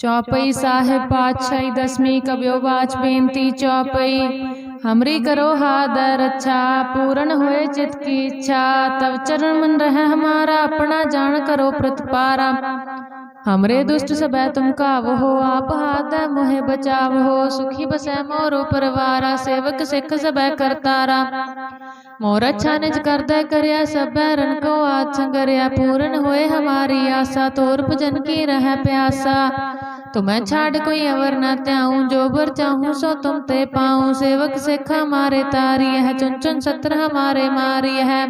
चौपई साहेब पातशाही दसवीं कवियो बाच बेनती चौपई। हमरी करो हादर अच्छा पूर्ण हुए चित की इच्छा। तब चरण मन रहे हमारा अपना जान करो प्रतपारा हमरे दुष्ट सब तुम काव हो आप हाथ मोहे बचाव हो सुखी बसै मोरो परवारा सेवक सिख सबै करतारा। मोर अच्छा निज करदै करया सबै रन को आद संगरिया पूर्ण होए हमारी आशा तोर भजन की रह प्यासा। तुम्हें छाड़ कोई अवर न त्याऊं जो बर चाहूँ सो तुम ते पाऊँ। सेवक सिख हमारे तारी है चुन चुन सत्र हमारे मारी है।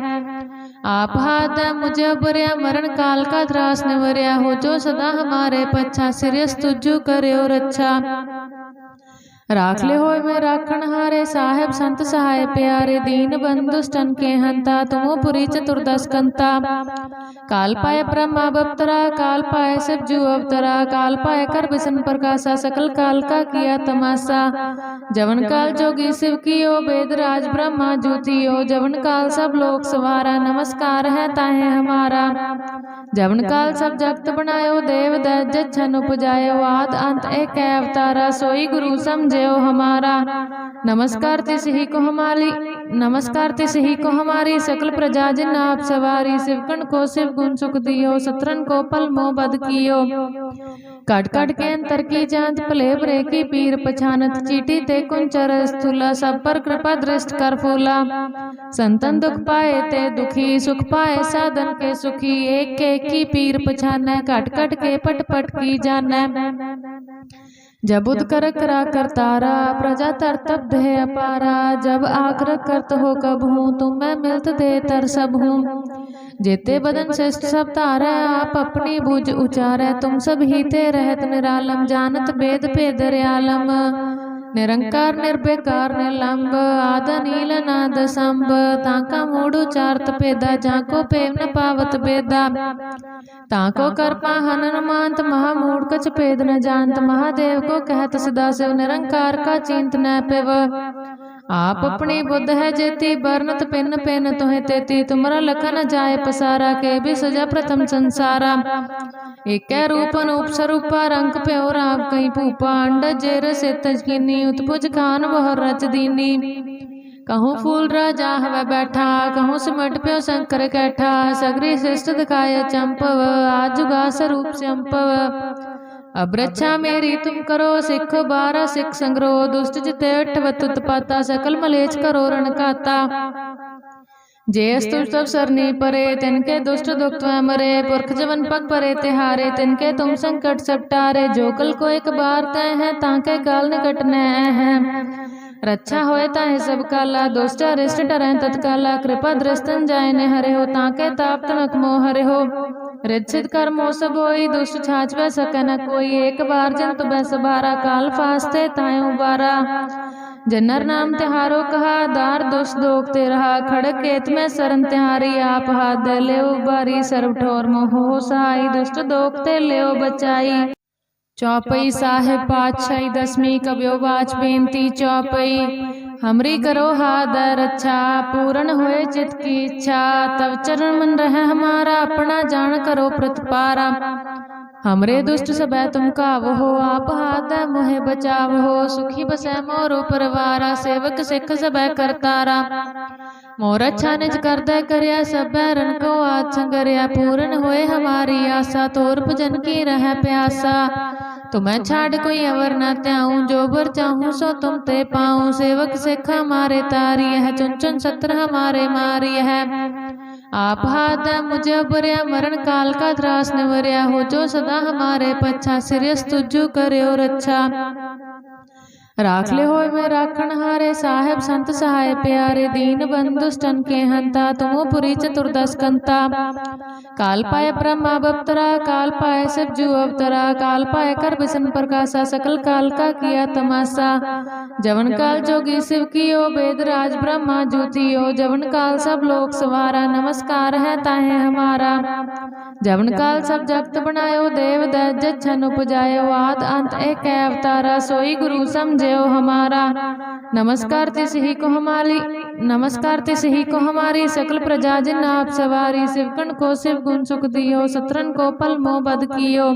आप हाथ मुझे बरिया मरण काल का त्रास निवरिया हो, जो सदा हमारे पच्छा सिरस तुझू करे और अच्छा। राख ले होय में राखण हारे साहेब संत सहाय प्यारे दीन बंधु स्टन के हंता तुमो पुरी चतुर्दश कंता काल पाए ब्रह्मा बप्तरा काल पाए शिव जू अवतरा काल पाए कर बिसन प्रकाशा सकल काल का किया तमाशा जवन काल जोगी शिव की ओ वेद राज ब्रह्मा ज्योति ओ जवन काल सब लोग सवारा नमस्कार है ताहे हमारा जवन काल सब जगत बनायो देव दजन उपजायो आद अंत एक अवतारा सोई गुरु समझो हमारा। नमस्कार तिस ही को हमारी। नमस्कार तिस ही को हमारी। सकल प्रजा जिन आप सवारी। शिवकण को शिव गुण सुख दियो। सत्रन को पल मोह बद कियो। कट कट के अंतर की जाँच, भले बरे की पीर पछानत। चीटी ते कुंचर स्थूला, सब पर कृपा दृष्ट कर फूला। संतन दुख पाए ते दुखी, सुख पाए साधन के सुखी। एक के की पीर पछाने कट कट के पट पट की जाने जब उदकर करा कर तारा प्रजा तर तब दे अपारा। जब आग्रह करत हो कब हूँ तुम मैं मिलत दे तर सब हूँ। जेते बदन श्रेष्ठ सब तारा आप अपनी बुझ उचारे। तुम सब ही ते रहत निरालम जानत भेद पे दरयालम। निरंकार निर्भयकार निलंब आद नील नाद संब ताका मूड उचारत पेदा जाको पेव न पावत बेदा ताको कर पाहन मांत महामूड कछ पेद न जानत महादेव को कहत सदा शिव निरंकार का चिंत न पेव आप अपनी बुद्ध है जेती बरनत पिन पिन तुहे तेती तुमरा लखन जाय पसारा के भी सजा प्रथम संसारा। एक रूप अनूप स्वरूपा रंग प्यो राव कहीं भूपा अंड जेर से तजकीनी उत्पुज खान वह रच दीनी कहूँ फूल राजा हवा बैठा कहूँ सिमट प्यो शंकर कैठा सगरी श्रेष्ठ दिखाए चंपव आजुगा स्वरूप अम्पव अब रक्षा मेरी तुम करो सिख बारह सिख संग्रो दुष्ट जिते अठवत उत्पाता सकल मलेच करो रण काता। जे स्तुष्ट सब सरनी परे तिनके दुष्ट दुख तुम मरे पुरख जवन पग परे तिहारे तिनके तुम संकट सब टारे जो कल को एक बार तय है ताके काल निकट न है। रक्षा होए ताहे सब काला दुष्ट अरिष्ट डरे तत्काला कृपा दृष्टन जाय ने हरे हो ताके ताप तनक मोह हरे हो रिच्छित कर्म हो सब होई दुष्ट छाछ वह सके न कोई एक बार जंतु बह सबारा काल फास्ते ताय उबारा जनर नाम तिहारो कहा दार दुष्ट दोख ते रहा खड़क केत में सरन तिहारी आप हाथ दे ले उबारी सर्व ठोर मोह सहाई दुष्ट दोख ते ले बचाई चौपई साहेब पातशाही दसवीं कब्यो बाच बेनती चौपई। हमरी करो हादर अच्छा पूर्ण होए चित की इच्छा। तब चरण मन रहे हमारा अपना जान करो प्रतिपारा हमरे दुष्ट सबै तुम काव हो आप हाथ मोहे बचाव हो सुखी बसै मोरो परवारा सेवक सिख सब करतारा। मोर अच्छा निज करदै करया सबै रन को आद संगरिया पूर्ण होए हमारी आशा तोर भजन की रह प्यासा। तुम्हें छाड़ कोई अवर ना त्याऊं जो बर चाहूँ सो तुम ते पाऊँ। सेवक सिख हमारे तारी है चुन चुन सत्र हमारे मारी है। आप हाथ मुझे बरिया मरण काल का द्रास निवरिया हो जो सदा हमारे पच्छा सिरियस तुझू करे और अच्छा। राख ले होय में राखण हारे, साहेब संत सहाय प्यारे, दीन बंधु स्टन के हंता, तुमो पुरी चतुर्दश कंता। काल पाए ब्रह्मा बप्तरा, काल पाए शिव जू अवतरा, काल पाए कर बिसन प्रकाशा, सकल काल का किया तमाशा। जवन काल जोगी शिव की ओ वेद राज ब्रह्मा ज्योति ओ जवन काल सब लोग सवारा, नमस्कार है ताहे हमारा। जवन काल सब जगत बनायो, देव दजन उपजायो। आद अंत एक अवतारा, सोई गुरु समझे समझेओ हमारा। नमस्कार तिस ही को हमारी। नमस्कार तिस ही को हमारी। सकल प्रजा जिन आप सवारी। शिवकण को शिव गुण सुख दियो। सत्रन को पल मोह बद कियो।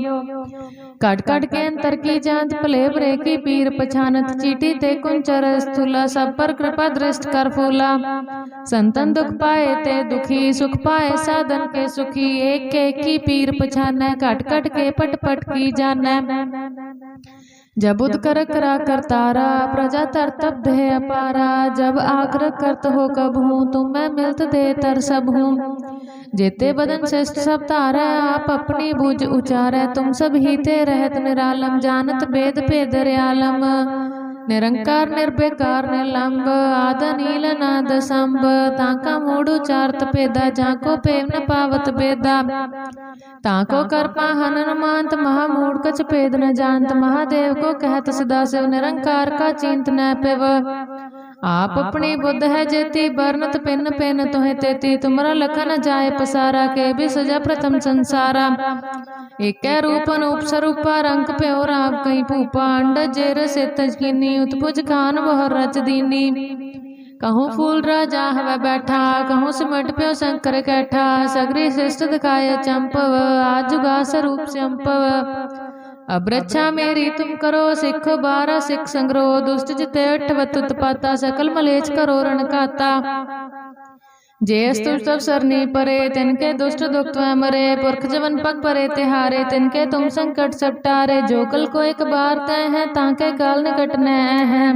कट कट के अंतर की जाँच भले बरे की पीर पछानत। चीटी ते कुंचर स्थूला सब पर कृपा दृष्ट कर फूला। संतन दुख पाए ते दुखी, सुख पाए साधन के सुखी। एक के की पीर पछाने कट कट के पट पट की जाने जब उद कर तारा करतारा प्रजा तर तब दे अपारा। जब आग्रह करत हो कब हूँ तुम मैं मिलत दे तर सब हूँ। जेते बदन श्रेष्ठ सब तारा आप अपनी बुझ उचारे। तुम सब ही ते रहत निरालम जानत वेद पे दरयालम निरंकार निर्बेकार निलंब आद नील नाद संब ताका मूडु चार्त पेदा जाको पेव न पावत बेदा ताको कर पाहन मांत महामूढ़ कछ पेद न जानत महादेव को कहत सदा शिव निरंकार का चिंत न पेव आप अपनी बुद्ध है जेती बरनत पिन पिन तुहे तेती तुमरा लखन जाए पसारा के भी सजा प्रथम संसारा एक रूप अनूप स्वरूपा रंग प्यो राव कहीं भूपा अंड जेर से तजकीनी उत्पुज खान वह रच दीनी कहूँ फूल राजा हवा बैठा कहूँ सिमट प्यो शंकर कैठा सगरी श्रेष्ठ दिखाए चंपव आजुगा स्वरूप चंपव अब रक्षा मेरी तुम करो, सिख बारह, सिख संग्रो, दुष्ट जिते अठवत उत्पाता सकल मलेच करो, रण काता जे सरनी परे, तिनके दुष्ट दुख मरे, पुरख जवन पग परे तिहारे, तिनके तुम संकट सपटारे जो कल को एक बार तय है, ताके काल निकट न है।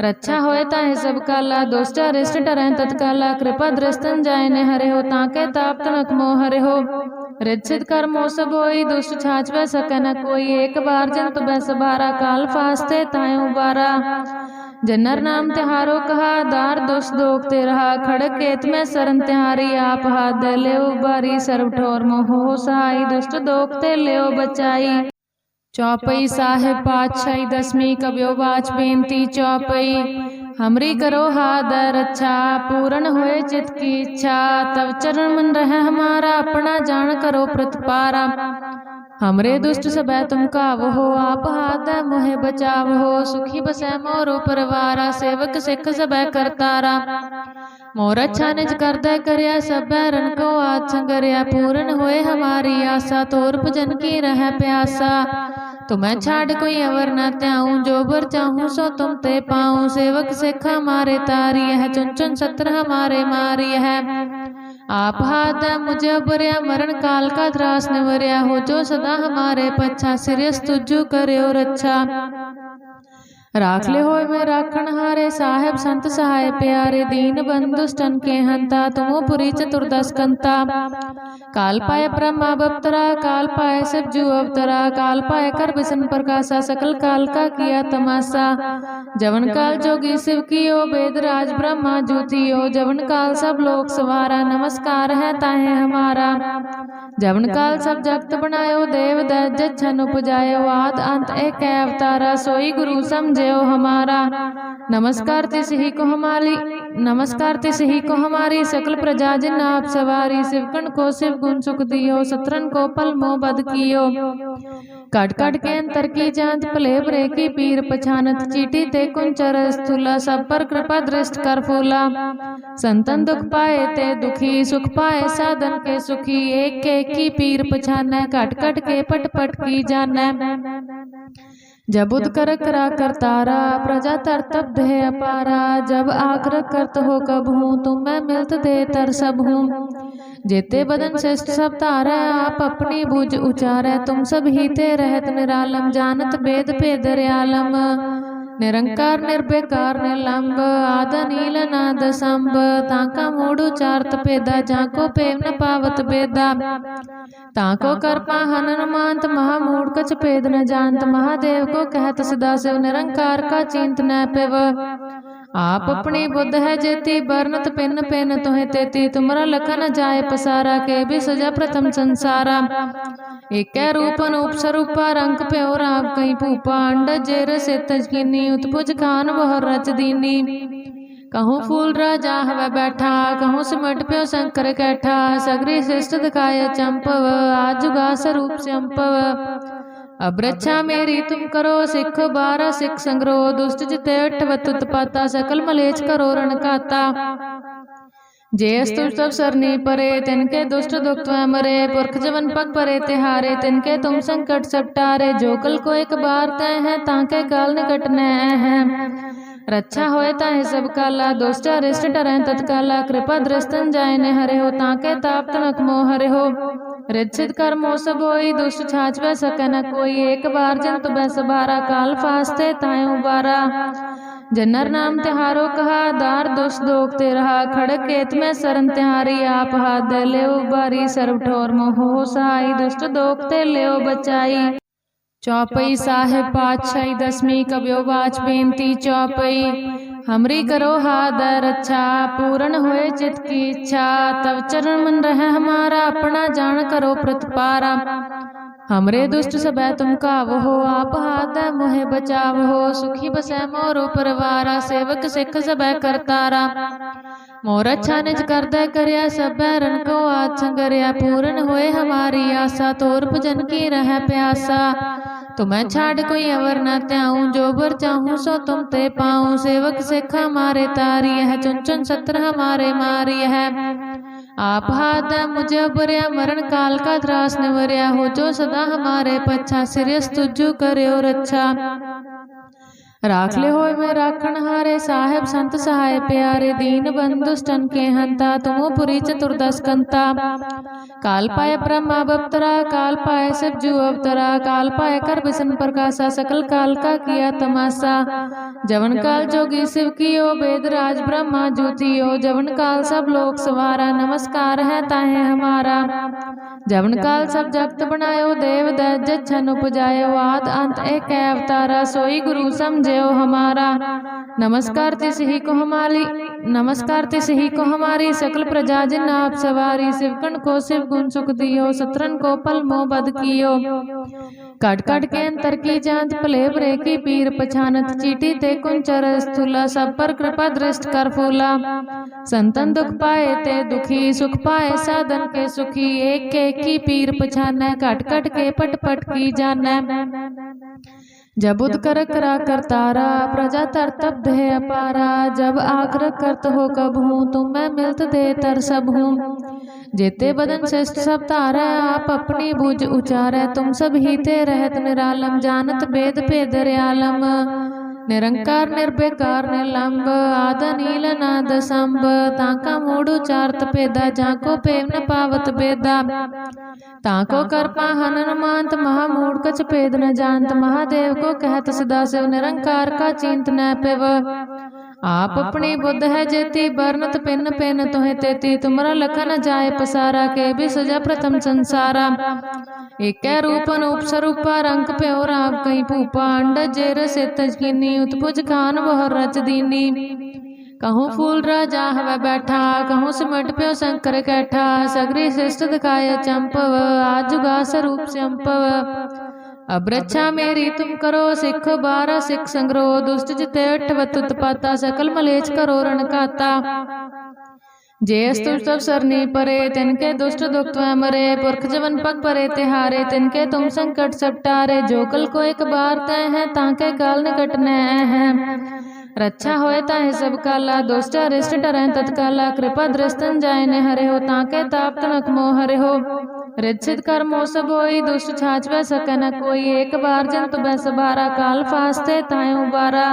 रक्षा होए ताहे सब काला, दुष्ट अरिष्ट डरे तत्काला, कृपा दृष्टन जाय ने हरे हो, ताके ताप तनक मोह हरे हो। रिच्छित कर्मो सब होई दुष्ट छाछ वै सके न कोई एक बार जंतु बैस बारा काल फास्ते ताय उबारा जन्नर नाम तिहारो कहा दार दोष दोख ते रहा खड़क केत में सरन तिहारी आप हाथ दे ले उबारी सर्व ठोर मोहो सहाई दुष्ट दोख ते ले बचाई चौपई साहेब पातशाही दसवीं कब्यो बाच बेनती चौपई हमरी करो हादर अच्छा पूर्ण होए चित की इच्छा तब चरण मन रहे हमारा अपना जान करो प्रतिपारा हमरे दुष्ट सब तुम काव हो आप हाथ मुहे बचाव हो। सुखी बसै मोरो परवारा सेवक सिख सबै करतारा। मोर अच्छा निज करदै करया सबै रन को आद संगरिया पूर्ण होए हमारी आशा तोर भजन की रह प्यासा। तुम्हें छाड़ कोई अवर न त्याऊं जो बर चाहूँ सो तुम ते पाऊँ। सेवक सिख हमारे तारी है चुन चुन सत्र हमारे मारी है। आप हाथ मुझे उबरिया मरण काल का त्रास निवरिया हो, जो सदा हमारे पच्छा सिरस तुझू करे और अच्छा। राख ले होय मैं राखण हारे साहेब, संत सहाय प्यारे, दीन बंधु स्टन के हंता, तुमो पुरी चतुर्दश कंता। काल पाए ब्रह्मा बप्तरा, काल पाए सब जू अवतरा, काल पाए कर बिसन प्रकाशा, सकल काल का किया तमाशा। जवन काल जोगी शिव की ओ वेद राज ब्रह्मा ज्योतियो जवन काल सब लोग सवारा, नमस्कार है ताहे हमारा। जवन काल सब जगत बनायो, देव दजन उपजायो। आद अंत एक अवतारा, सोई गुरु समझे हो हमारा। नमस्कार तिस ही को हमारी। नमस्कार तिस ही को हमारी। सकल प्रजा जिन आप सवारी। शिवकण को शिव गुण सुख दियो। सत्रन को पल मोह बद कियो। कट कट के अंतर की जाँच, भले बरे की पीर पछानत। चीटी ते कुंचर स्थूला सब पर कृपा दृष्ट कर फूला। संतन दुख पाए ते दुखी, सुख पाए साधन के सुखी। एक के की पीर पछाने कट कट के पट पट की जाने जब उदकर करा कर तारा प्रजा तर तब दे अपारा। जब आग्र करत हो कब हूँ तुम मैं मिलत दे तर सब हूँ। जेते बदन श्रेष्ठ सब तारा आप अपनी बुझ उचारे। तुम सब ही ते रहत निरालम जानत वेद पे दरयालम निरंकार निर्बेकार निलंब आद नील नाद संब ताका मूडु चार्त पेदा जाको पेव न पावत बेदा ताको कर पाहन मांत महामूढ़ कछ पेद न जानत महादेव को कहत सदा शिव निरंकार का चिंत न पेव आप अपनी बुद्ध है जेती बरनत पिन पिन तुहे तेती तुमरा लखन जाए पसारा के भी सजा प्रथम संसारा। एक रूप अनूप स्वरूपा रंग प्यो राव कहीं भूपा अंड जेर से तजकीनी उत्पुज खान वह रच दीनी। कहूँ फूल राजा हवा बैठा कहूँ सिमट प्यो शंकर कैठा सगरी श्रेष्ठ दिखाए चंपव आजुगा स्वरूप चंपव। अब रक्षा मेरी तुम करो, सिख बारह सिख संग्रो, दुष्ट जिते अठवत उत्पाता, सकल मलेच करो, रण काता। जे स्तुष्ट सरनी परे, तिनके दुष्ट दुख मरे, पुरख जवन पग परे तिहारे तिनके तुम संकट सब टारे जो कल को एक बार तय है, ताके काल निकट न है। रक्षा होए ताहे सब काला दुष्ट अरिष्ट डरे तत्काला कृपा दृष्टन जाय ने हरे हो ताके ताप तनक मोह हरे हो रिचित कर्मो सब होई दुष्ट छाछ वह सके न कोई एक बार जंतु बस बारा काल फास्ते ताय उबारा जन्नर नाम तिहारो कहा दार दुष्ट दोख ते रहा खड़क केत में सरन तिहारी आप हाथ दे ले बारी सर्व ठोर मोहो सहाई दुष्ट दोख ते ले बचाई चौपई साहेब पातशाही दसवीं कब्यो बाच बेनती चौपई। हमरी करो हाथ रक्षा पूर्ण होए चित की इच्छा। तब चरण मन रहे हमारा अपना जान करो प्रतिपारा। हमरे दुष्ट सबै तुम काव हो आप हाथ मोहे बचाव हो। सुखी बसै मोरो परवारा सेवक सिख सबै करतारा मोर अच्छा निज करदै करया सबै रन को आज संगरिया। पूर्ण होए हमारी आशा तोर भजन की रह प्यासा। तुम्हें छाड़ कोई अवर न त्याऊं जो बर चाहूँ सो तुम ते पाऊँ सेवक सिख हमारे तारी है चुन चुन सत्र हमारे मारी है आप हाथ मुझे उबरिया मरण काल का त्रास निवरिया हो जो सदा हमारे पच्छा सिरियस तुझू करे और अच्छा राख ले होए मैं राखण हारे साहेब संत सहाय प्यारे दीन बंधु स्टन के हंता तुमो पुरी चतुर्दश कंता काल पाए ब्रह्मा बप्तरा काल पाए सब जू अवतरा काल पाए कर बिसन प्रकाशा सकल काल का किया तमाशा जवन काल जोगी शिव कियो वेद राज ब्रह्मा ज्योतियो जवन काल सब लोग सवारा नमस्कार है ताहे हमारा जवन काल सब जगत बनायो देव दज छन उपजायो आद अंत एक अवतारा सोई गुरु समझे हो हमारा। नमस्कार तिस ही को हमारी। नमस्कार तिस ही को हमारी। सकल प्रजा जिन आप सवारी। शिवकण को शिव गुण सुख दियो। सत्रन को पल मोह बद कियो। काट काट के अंतर की जाँच पले बरे की पीर पछानत। चीटी ते कुंचर स्थूला सब पर कृपा दृष्ट कर फूला। संतन दुख पाए ते दुखी, सुख पाए साधन के सुखी। एक के की पीर पछाना काट काट के पट पट की जाना जब उदकर करा कर तारा प्रजा तर तब दे अपारा जब आग्रह करत हो कब हूँ तुम मैं मिलत दे तर सब हूँ जेते बदन श्रेष्ठ सब तारा आप अपनी बुझ उचारे तुम सब ही ते रहत निरालम जानत वेद पे दरियालम निरंकार निर्भेकार निलंब आद नील नाद संब ताका मूडु चार्त पेदा जाको पेम न पावत बेदा ताको कर हनन मांत महामूड कच पेद न जानत महादेव को कहत सदा शिव निरंकार का चिंत न पेव आप अपनी बुद्ध है जेती बरनत पिन पिन तुहे तेती तुमरा लखन जाय पसारा के भी सजा प्रथम संसारा। एक रूप अनूप स्वरूपा रंग प्यो राव कई भूपा अंड जेर से तजकिनी उत्पुज खान वह रच दीनी। कहूँ फूल राजा हवा बैठा कहूँ सिमट प्यो शंकर कैठा सगरी श्रेष्ठ दिखाए चंपव आजुगा स्वरूप से अम्पव अब रक्षा मेरी तुम करो, सिख बारह सिख संग्रो, दुष्ट जिते अठवत उत्पाता, सकल मलेच करो, रण काता। जे स्तुष्ट सरनी परे, तिनके दुष्ट दुख मरे, पुरख जवन पग परे तिहारे, तिनके तुम संकट सब टारे जो कल को एक बार तय है, ताके काल निकट न है। रक्षा होए ताहे सब काला दुष्ट अरिष्ट डरे तत्काला कृपा दृष्टन जाय ने हरे हो ताके ताप तनक मोह हरे हो रिचित कर्मो सब होई दुष्ट छाछ वह सके न कोई एक बार जंतु बस बारा काल फास्ते ताय उबारा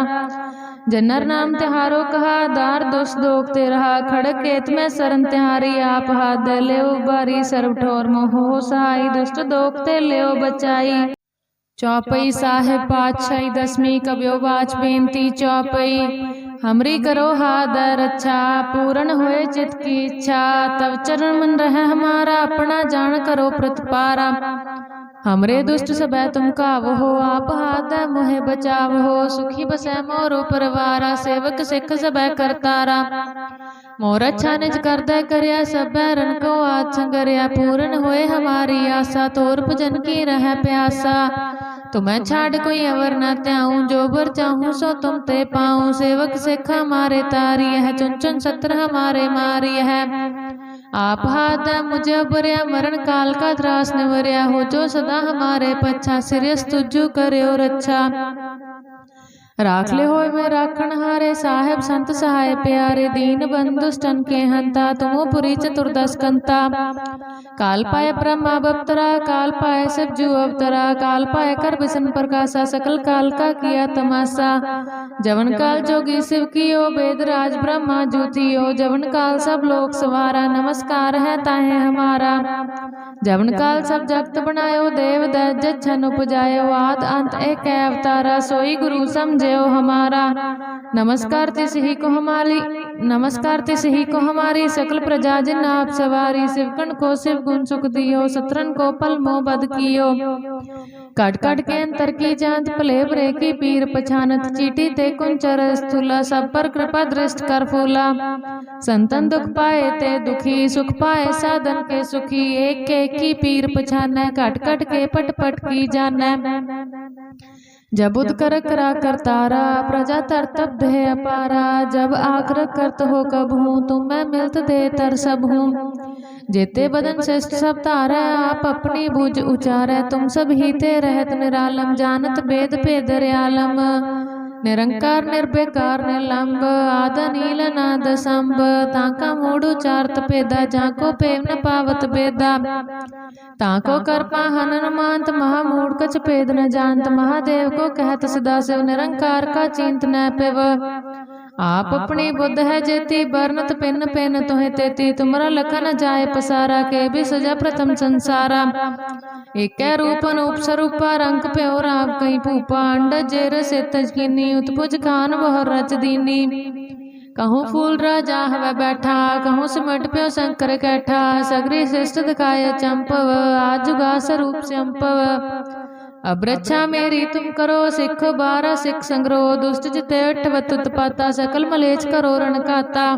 जन्नर नाम तिहारो कहा दार दुष्ट दोख ते रहा खड़क केत में सरन तिहारी आप हाथ दे ले बारी सर्व ठोर मोहो सहाई दुष्ट दोख ते ले बचाई चौपई साहेब पातशाही दसवीं कब्यो बाच बेनती चौपई। हमरी करो हाथ रक्षा पूर्ण होए चित की इच्छा। तब चरण मन रहे हमारा अपना जान करो प्रतिपारा हमरे दुष्ट सबै तुम काव हो आप हाथ मोहे बचाव हो। सुखी बसै मोरो परवारा सेवक सिख सबै करतारा मोर अच्छा निज करदै करया सबै रन को आज संगरिया पूर्ण होए हमारी आशा तोर भजन की रह प्यासा। तुम्हें छाड़ कोई अवर ना त्याऊं जो बर चाहूँ सो तुम ते पाऊँ। सेवक सिख हमारे तारी है चुन चुन सत्र हमारे मारी है। आप हाथ है मुझे उबरिया मरण काल का त्रास निवरिया हो जो सदा हमारे पच्छा सिरस तुझू करे और अच्छा। राख ले होय मैं राखण हारे साहेब संत सहाय प्यारे दीन बंधु स्टन के हंता तुमो पुरी चतुर्दश कंता। काल पाए ब्रह्मा बप्तरा काल पाए सब जू अवतरा काल पाए कर बिसन प्रकाशा सकल काल का किया तमाशा। जवन काल जोगी शिव कियो वेद राज ब्रह्मा ज्योतियो जवन काल सब लोग सवारा नमस्कार है ताहे हमारा। जवन काल सब जगत बनायो देव दज छन उपजायो। आद अंत एक अवतारा सोई गुरु समझो हमारा। नमस्कार तिस ही को हमारी। नमस्कार तिस ही को हमारी। सकल प्रजा जिन आप सवारी। शिवकण को शिव गुण सुख दियो। सत्रन को पल मोह बद कियो। कट कट के अंतर की जाँच भले बरे की पीर पछानत। चीटी ते कुंचर स्थूला, सब पर कृपा दृष्ट कर फूला। संतन दुख पाए ते दुखी, सुख पाए साधन के सुखी। एक के की पीर पछाने कट कट के पट पट की जाने जब उदकर करा कर तारा प्रजा तर तब दे अपारा जब आकर करत हो कब हूँ तुम मैं मिलत दे तर सब हूँ। जेते बदन श्रेष्ठ सब तारा आप अपनी बुझ उचार तुम सब ही ते रहत निरालम जानत वेद पे दरयालम निरंकार निर्भेकार निलंब आद नील नाद संब ताका मूडु चार्त पेदा जाको पेम न पावत बेदा ताको कर पाहन मांत महामूढ़ कछ पेद न जानत महादेव को कहत सदा शिव निरंकार का चिंत न पेव आप अपनी बुद्ध है जेती बरनत पिन पिन तुहे तेती तुमरा लखन जाए पसारा के भी सजा प्रथम संसारा एक रूप अनूप स्वरूपा रंग प्यो राव कई भूपा अंड जेर से तजकीनी उत्पुज खान वह रच दीनी कहूँ फूल राजा हवा बैठा कहूँ सिमट प्यो शंकर कैठा सगरी श्रेष्ठ दिखाए चंपव आजुगा स्वरूप चंपव अब रक्षा मेरी तुम करो, सिख बारह सिख संग्रह दुष्ट जिते उत्पाता सकल मलेच करो, रण खाता।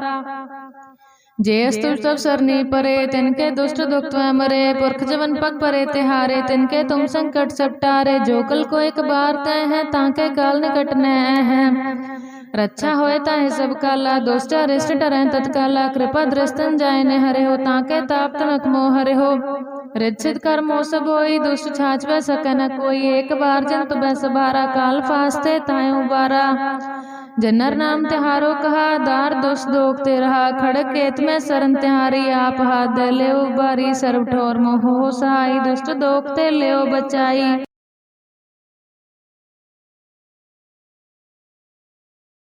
जे स्तुष्ट सरनी परे, तिनके दुष्ट दुख मरे, पुरख जवन पग परे तिहारे तिनके तुम संकट सब टारे, जो कल को एक बार तय है, ताके काल निकट न है। रक्षा होए ताहे सब काला, दुष्ट अरिष्ट डरे तत्काला, कृपा दृष्टन जाय ने हरे हो, ताके ताप तनक मोह हरे हो। रिचित कर मोह सब होई दुष्ट छाछ वै सके न कोई एक बार जन तो बैस बारा काल फास्ते ताए उबारा जनर नाम तिहारो कहा दार दुष्ट दोख ते रहा खड़क केत में सरन तिहारी आप हाथ दे ले उबारी सर्व ठोर मोह सहाई दुष्ट दोख ते ले बचाई